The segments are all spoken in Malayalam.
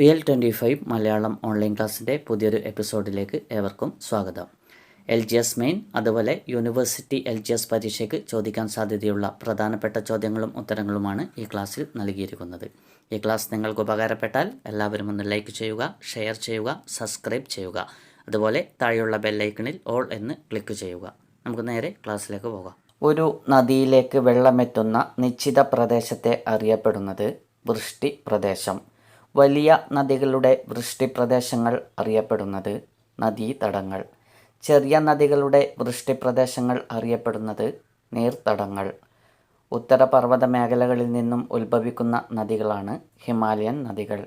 Real twenty five Malayalam online ക്ലാസ്സിന്റെ പുതിയൊരു എപ്പിസോഡിലേക്ക് ഏവർക്കും സ്വാഗതം. എൽ ജി എസ് മെയിൻ അതുപോലെ യൂണിവേഴ്സിറ്റി എൽ ജി എസ് പരീക്ഷയ്ക്ക് ചോദിക്കാൻ സാധ്യതയുള്ള പ്രധാനപ്പെട്ട ചോദ്യങ്ങളും ഉത്തരങ്ങളുമാണ് ഈ ക്ലാസ്സിൽ നൽകിയിരിക്കുന്നത്. ഈ ക്ലാസ് നിങ്ങൾക്ക് ഉപകാരപ്പെട്ടാൽ എല്ലാവരും ഒന്ന് ലൈക്ക് ചെയ്യുക ഷെയർ ചെയ്യുക സബ്സ്ക്രൈബ് ചെയ്യുക. അതുപോലെ താഴെയുള്ള ബെല്ലൈക്കണിൽ ഓൾ എന്ന് ക്ലിക്ക് ചെയ്യുക. നമുക്ക് നേരെ ക്ലാസ്സിലേക്ക് പോകാം. ഒരു നദിയിലേക്ക് വെള്ളമെത്തുന്ന നിശ്ചിത പ്രദേശത്തെ അറിയപ്പെടുന്നത് വൃഷ്ടി പ്രദേശം. വലിയ നദികളുടെ വൃഷ്ടിപ്രദേശങ്ങൾ അറിയപ്പെടുന്നത് നദീതടങ്ങൾ. ചെറിയ നദികളുടെ വൃഷ്ടിപ്രദേശങ്ങൾ അറിയപ്പെടുന്നത് നീർത്തടങ്ങൾ. ഉത്തരപർവത മേഖലകളിൽ നിന്നും ഉത്ഭവിക്കുന്ന നദികളാണ് ഹിമാലയൻ നദികൾ.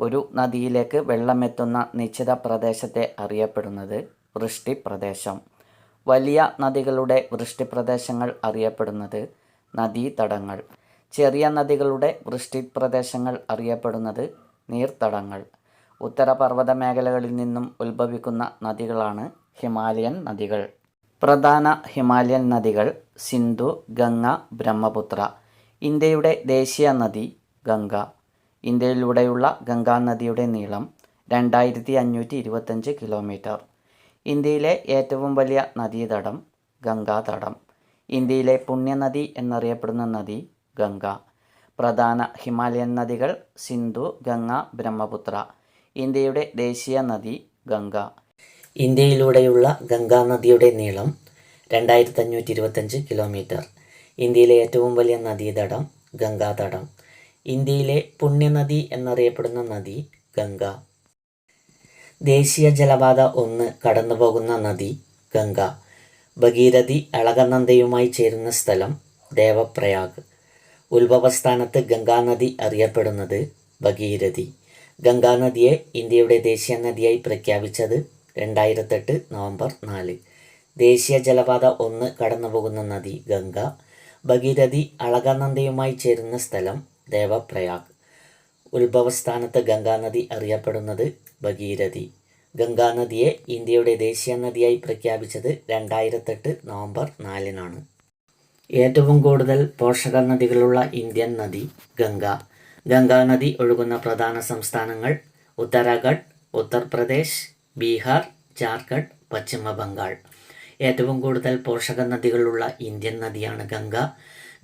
ഒരു നദിയിലേക്ക് വെള്ളമെത്തുന്ന നിശ്ചിത പ്രദേശത്തെ അറിയപ്പെടുന്നത് വൃഷ്ടി പ്രദേശം വലിയ നദികളുടെ വൃഷ്ടിപ്രദേശങ്ങൾ അറിയപ്പെടുന്നത് നദീതടങ്ങൾ. ചെറിയ നദികളുടെ വൃഷ്ടി പ്രദേശങ്ങൾ അറിയപ്പെടുന്നത് നീർത്തടങ്ങൾ. ഉത്തരപർവത മേഖലകളിൽ നിന്നും ഉത്ഭവിക്കുന്ന നദികളാണ് ഹിമാലയൻ നദികൾ. പ്രധാന ഹിമാലയൻ നദികൾ സിന്ധു ഗംഗ ബ്രഹ്മപുത്ര. ഇന്ത്യയുടെ ദേശീയ നദി ഗംഗ. ഇന്ത്യയിലൂടെയുള്ള ഗംഗാ നദിയുടെ നീളം രണ്ടായിരത്തി അഞ്ഞൂറ്റി ഇരുപത്തഞ്ച് കിലോമീറ്റർ. ഇന്ത്യയിലെ ഏറ്റവും വലിയ നദീതടം ഗംഗാതടം. ഇന്ത്യയിലെ പുണ്യനദി എന്നറിയപ്പെടുന്ന നദി ഗംഗ. പ്രധാന ഹിമാലയൻ നദികൾ സിന്ധു ഗംഗ ബ്രഹ്മപുത്ര. ഇന്ത്യയുടെ ദേശീയ നദി ഗംഗ. ഇന്ത്യയിലൂടെയുള്ള ഗംഗാ നദിയുടെ നീളം രണ്ടായിരത്തി അഞ്ഞൂറ്റി ഇരുപത്തഞ്ച് കിലോമീറ്റർ. ഇന്ത്യയിലെ ഏറ്റവും വലിയ നദീതടം ഗംഗാതടം. ഇന്ത്യയിലെ പുണ്യനദി എന്നറിയപ്പെടുന്ന നദി ഗംഗ. ദേശീയ ജലപാത ഒന്ന് കടന്നുപോകുന്ന നദി ഗംഗ. ഭഗീരഥി അളകനന്ദയുമായി ചേരുന്ന സ്ഥലം ദേവപ്രയാഗ്. ഉത്ഭവസ്ഥാനത്ത് ഗംഗാനദി അറിയപ്പെടുന്നത് ഭഗീരഥി. ഗംഗാനദിയെ ഇന്ത്യയുടെ ദേശീയ നദിയായി പ്രഖ്യാപിച്ചത് രണ്ടായിരത്തെട്ട് നവംബർ നാല്. ദേശീയ ജലപാത ഒന്ന് കടന്നുപോകുന്ന നദി ഗംഗ. ഭഗീരഥി അളകനന്ദയുമായി ചേരുന്ന സ്ഥലം ദേവപ്രയാഗ്. ഉത്ഭവസ്ഥാനത്ത് ഗംഗാനദി അറിയപ്പെടുന്നത് ഭഗീരഥി. ഗംഗാനദിയെ ഇന്ത്യയുടെ ദേശീയ നദിയായി പ്രഖ്യാപിച്ചത് രണ്ടായിരത്തെട്ട് നവംബർ നാലിനാണ്. ഏറ്റവും കൂടുതൽ പോഷക നദികളുള്ള ഇന്ത്യൻ നദി ഗംഗ. ഗംഗാ നദി ഒഴുകുന്ന പ്രധാന സംസ്ഥാനങ്ങൾ ഉത്തരാഖണ്ഡ് ഉത്തർപ്രദേശ് ബീഹാർ ജാർഖണ്ഡ് പശ്ചിമ ബംഗാൾ. ഏറ്റവും കൂടുതൽ പോഷക നദികളുള്ള ഇന്ത്യൻ നദിയാണ് ഗംഗ.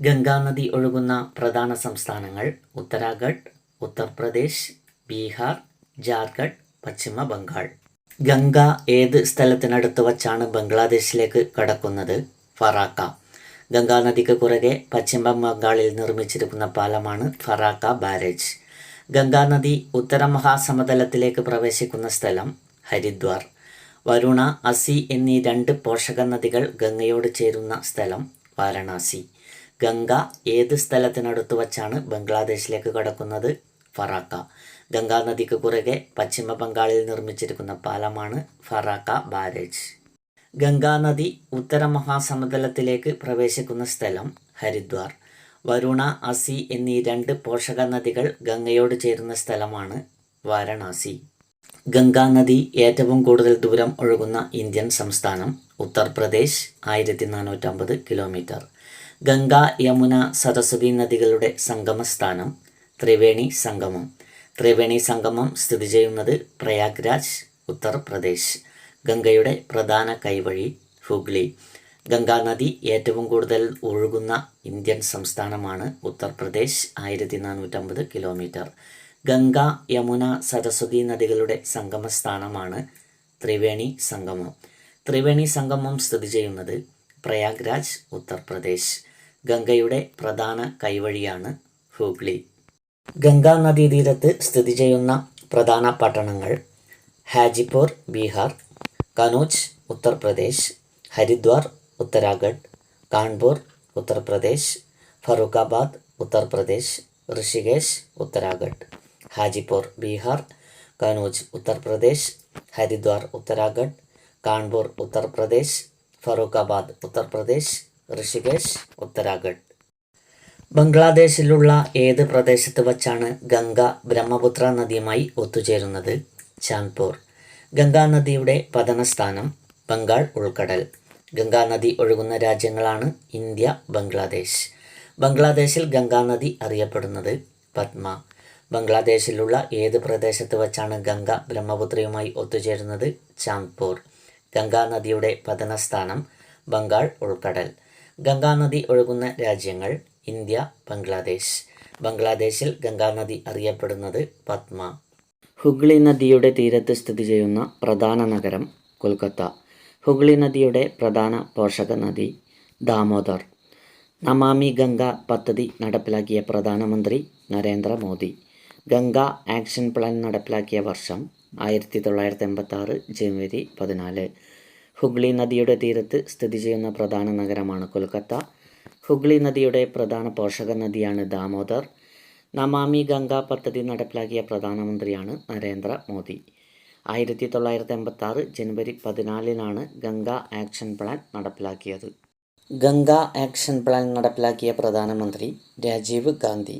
ഗംഗാ നദി ഒഴുകുന്ന പ്രധാന സംസ്ഥാനങ്ങൾ ഉത്തരാഖണ്ഡ് ഉത്തർപ്രദേശ് ബീഹാർ ജാർഖണ്ഡ് പശ്ചിമ ബംഗാൾ. ഗംഗ ഏത് സ്ഥലത്തിനടുത്ത് വച്ചാണ് ബംഗ്ലാദേശിലേക്ക് കടക്കുന്നത്? ഫറാക്ക. ഗംഗാനദിക്ക് കുറുകെ പശ്ചിമ ബംഗാളിൽ നിർമ്മിച്ചിരിക്കുന്ന പാലമാണ് ഫറാക്ക ബാരേജ്. ഗംഗാനദി ഉത്തര മഹാസമതലത്തിലേക്ക് പ്രവേശിക്കുന്ന സ്ഥലം ഹരിദ്വാർ. വരുണ അസി എന്നീ രണ്ട് പോഷക നദികൾ ഗംഗയോട് ചേരുന്ന സ്ഥലം വാരണാസി. ഗംഗ ഏത് സ്ഥലത്തിനടുത്ത് വച്ചാണ് ബംഗ്ലാദേശിലേക്ക് കടക്കുന്നത്? ഫറാക്ക. ഗംഗാനദിക്ക് കുറുകെ പശ്ചിമ ബംഗാളിൽ നിർമ്മിച്ചിരിക്കുന്ന പാലമാണ് ഫറാക്ക ബാരേജ്. ഗംഗാനദി ഉത്തര മഹാസമതലത്തിലേക്ക് പ്രവേശിക്കുന്ന സ്ഥലം ഹരിദ്വാർ. വരുണ അസി എന്നീ രണ്ട് പോഷക നദികൾ ഗംഗയോട് ചേരുന്ന സ്ഥലമാണ് വാരണാസി. ഗംഗാനദി ഏറ്റവും കൂടുതൽ ദൂരം ഒഴുകുന്ന ഇന്ത്യൻ സംസ്ഥാനം ഉത്തർപ്രദേശ് ആയിരത്തി നാനൂറ്റമ്പത് കിലോമീറ്റർ. ഗംഗ യമുന സരസ്വതി നദികളുടെ സംഗമസ്ഥാനം ത്രിവേണി സംഗമം. ത്രിവേണി സംഗമം സ്ഥിതി ചെയ്യുന്നത് പ്രയാഗ്രാജ് ഉത്തർപ്രദേശ്. ഗംഗയുടെ പ്രധാന കൈവഴി ഹുഗ്ലി. ഗംഗാനദി ഏറ്റവും കൂടുതൽ ഒഴുകുന്ന ഇന്ത്യൻ സംസ്ഥാനമാണ് ഉത്തർപ്രദേശ് ആയിരത്തി നാനൂറ്റമ്പത് കിലോമീറ്റർ. ഗംഗ യമുന സരസ്വതി നദികളുടെ സംഗമ സ്ഥാനമാണ് ത്രിവേണി സംഗമം. ത്രിവേണി സംഗമം സ്ഥിതി ചെയ്യുന്നത് പ്രയാഗ്രാജ് ഉത്തർപ്രദേശ്. ഗംഗയുടെ പ്രധാന കൈവഴിയാണ് ഹൂഗ്ലി. ഗംഗാ നദീതീരത്ത് സ്ഥിതി ചെയ്യുന്ന പ്രധാന പട്ടണങ്ങൾ ഹാജിപൂർ ബീഹാർ കനോജ് ഉത്തർപ്രദേശ് ഹരിദ്വാർ ഉത്തരാഖണ്ഡ് കാൺപൂർ ഉത്തർപ്രദേശ് ഫറൂഖാബാദ് ഉത്തർപ്രദേശ് ഋഷികേശ് ഉത്തരാഖണ്ഡ്. ഹാജിപൂർ ബീഹാർ കനോജ് ഉത്തർപ്രദേശ് ഹരിദ്വാർ ഉത്തരാഖണ്ഡ് കാൺപൂർ ഉത്തർപ്രദേശ് ഫറൂഖാബാദ് ഉത്തർപ്രദേശ് ഋഷികേശ് ഉത്തരാഖണ്ഡ്. ബംഗ്ലാദേശിലുള്ള ഏത് പ്രദേശത്ത് വച്ചാണ് ഗംഗ ബ്രഹ്മപുത്ര നദിയുമായി ഒത്തുചേരുന്നത്? ചാന്ദ്പൂർ ഗംഗാനദിയുടെ പതനസ്ഥാനം ബംഗാൾ ഉൾക്കടൽ. ഗംഗാനദി ഒഴുകുന്ന രാജ്യങ്ങളാണ് ഇന്ത്യ ബംഗ്ലാദേശ്. ബംഗ്ലാദേശിൽ ഗംഗാനദി അറിയപ്പെടുന്നത് പത്മ. ബംഗ്ലാദേശിലുള്ള ഏത് പ്രദേശത്ത് വച്ചാണ് ഗംഗ ബ്രഹ്മപുത്രയുമായി ഒത്തുചേരുന്നത് ഗംഗാ നദിയുടെ പതനസ്ഥാനം ബംഗാൾ ഉൾക്കടൽ. ഗംഗാ നദി ഒഴുകുന്ന രാജ്യങ്ങൾ ഇന്ത്യ ബംഗ്ലാദേശ്. ബംഗ്ലാദേശിൽ ഗംഗാ നദി അറിയപ്പെടുന്നത് പത്മ. ഹുഗ്ലി നദിയുടെ തീരത്ത് സ്ഥിതി ചെയ്യുന്ന പ്രധാന നഗരം കൊൽക്കത്ത. ഹുഗ്ലി നദിയുടെ പ്രധാന പോഷക നദി ദാമോദർ. നമാമി ഗംഗ പദ്ധതി നടപ്പിലാക്കിയ പ്രധാനമന്ത്രി നരേന്ദ്രമോദി ഗംഗ ആക്ഷൻ പ്ലാൻ നടപ്പിലാക്കിയ വർഷം ആയിരത്തി തൊള്ളായിരത്തി എൺപത്തി ജനുവരി പതിനാല്. ഹുഗ്ലി നദിയുടെ തീരത്ത് സ്ഥിതി ചെയ്യുന്ന പ്രധാന നഗരമാണ് കൊൽക്കത്ത. ഹുഗ്ലി നദിയുടെ പ്രധാന പോഷക നദിയാണ് ദാമോദർ. നമാമി ഗംഗ പദ്ധതി നടപ്പിലാക്കിയ പ്രധാനമന്ത്രിയാണ് നരേന്ദ്ര മോദി. ആയിരത്തി തൊള്ളായിരത്തി എൺപത്തി ജനുവരി പതിനാലിനാണ് ഗംഗ ആക്ഷൻ പ്ലാൻ നടപ്പിലാക്കിയത്. ഗംഗ ആക്ഷൻ പ്ലാൻ നടപ്പിലാക്കിയ പ്രധാനമന്ത്രി രാജീവ് ഗാന്ധി.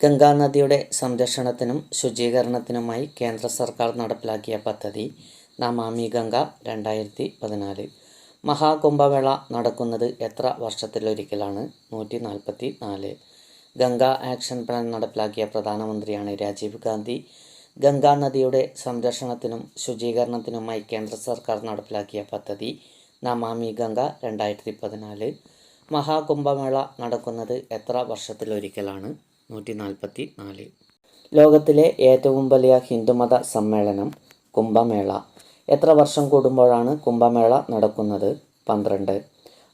ഗംഗാ നദിയുടെ സംരക്ഷണത്തിനും ശുചീകരണത്തിനുമായി കേന്ദ്ര സർക്കാർ നടപ്പിലാക്കിയ പദ്ധതി നമാമി ഗംഗ രണ്ടായിരത്തി പതിനാല് മഹാകുംഭമേള നടക്കുന്നത് എത്ര വർഷത്തിലൊരിക്കലാണ്? നൂറ്റി നാൽപ്പത്തി നാല് ഗംഗ ആക്ഷൻ പ്ലാൻ നടപ്പിലാക്കിയ പ്രധാനമന്ത്രിയാണ് രാജീവ് ഗാന്ധി. ഗംഗാ നദിയുടെ സംരക്ഷണത്തിനും ശുചീകരണത്തിനുമായി കേന്ദ്ര സർക്കാർ നടപ്പിലാക്കിയ പദ്ധതി നമാമി ഗംഗ രണ്ടായിരത്തി പതിനാല് മഹാകുംഭമേള നടക്കുന്നത് എത്ര വർഷത്തിലൊരിക്കലാണ്? നൂറ്റി നാൽപ്പത്തി നാല് ലോകത്തിലെ ഏറ്റവും വലിയ ഹിന്ദുമത സമ്മേളനം കുംഭമേള. എത്ര വർഷം കൂടുമ്പോഴാണ് കുംഭമേള നടക്കുന്നത്? പന്ത്രണ്ട്.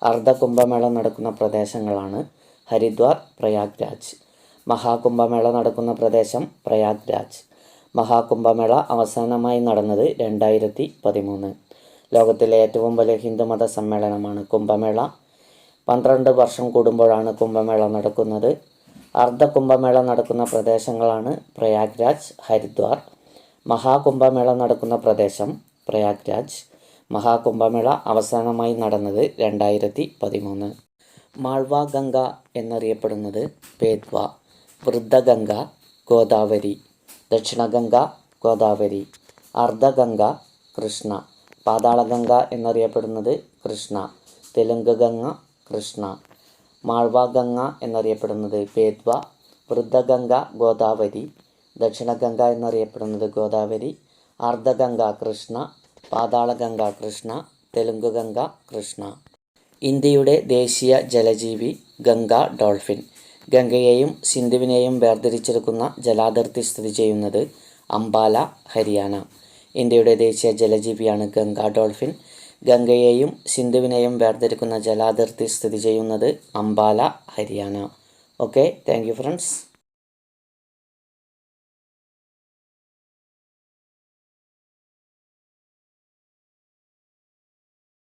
അർദ്ധ കുംഭമേള നടക്കുന്ന പ്രദേശങ്ങളാണ് ഹരിദ്വാർ പ്രയാഗ് രാജ് മഹാകുംഭമേള നടക്കുന്ന പ്രദേശം പ്രയാഗ് രാജ് മഹാകുംഭമേള അവസാനമായി നടന്നത് രണ്ടായിരത്തി പതിമൂന്ന് ലോകത്തിലെ ഏറ്റവും വലിയ ഹിന്ദുമത സമ്മേളനമാണ് കുംഭമേള. പന്ത്രണ്ട് വർഷം കൂടുമ്പോഴാണ് കുംഭമേള നടക്കുന്നത്. അർദ്ധ കുംഭമേള നടക്കുന്ന പ്രദേശങ്ങളാണ് പ്രയാഗ് രാജ് ഹരിദ്വാർ. മഹാകുംഭമേള നടക്കുന്ന പ്രദേശം പ്രയാഗ് രാജ് മഹാകുംഭമേള അവസാനമായി നടന്നത് രണ്ടായിരത്തി പതിമൂന്ന് മാൾവ ഗംഗ എന്നറിയപ്പെടുന്നത് പേദ്വ വൃദ്ധഗംഗ ഗോദാവരി ദക്ഷിണഗംഗ ഗോദാവരി അർദ്ധഗംഗ കൃഷ്ണ. പാതാളഗംഗ എന്നറിയപ്പെടുന്നത് കൃഷ്ണ തെലുങ്ക് ഗംഗ കൃഷ്ണ. മാൾവ ഗംഗ എന്നറിയപ്പെടുന്നത് പേദ്വ വൃദ്ധഗംഗ ഗോദാവരി ദക്ഷിണഗംഗ എന്നറിയപ്പെടുന്നത് ഗോദാവരി അർദ്ധഗംഗ കൃഷ്ണ. പാതാളഗംഗ കൃഷ്ണ തെലുങ്ക് ഗംഗ കൃഷ്ണ. ഇന്ത്യയുടെ ദേശീയ ജലജീവി ഗംഗ ഡോൾഫിൻ. ഗംഗയെയും സിന്ധുവിനെയും വേർതിരിച്ചെടുക്കുന്ന ജലാതിർത്തി സ്ഥിതി ചെയ്യുന്നത് അംബാല ഹരിയാന. ഇന്ത്യയുടെ ദേശീയ ജലജീവിയാണ് ഗംഗ ഡോൾഫിൻ. ഗംഗയെയും സിന്ധുവിനെയും വേർതിരിക്കുന്ന ജലാതിർത്തി സ്ഥിതി ചെയ്യുന്നത് Ambala Haryana. Okay thank you friends.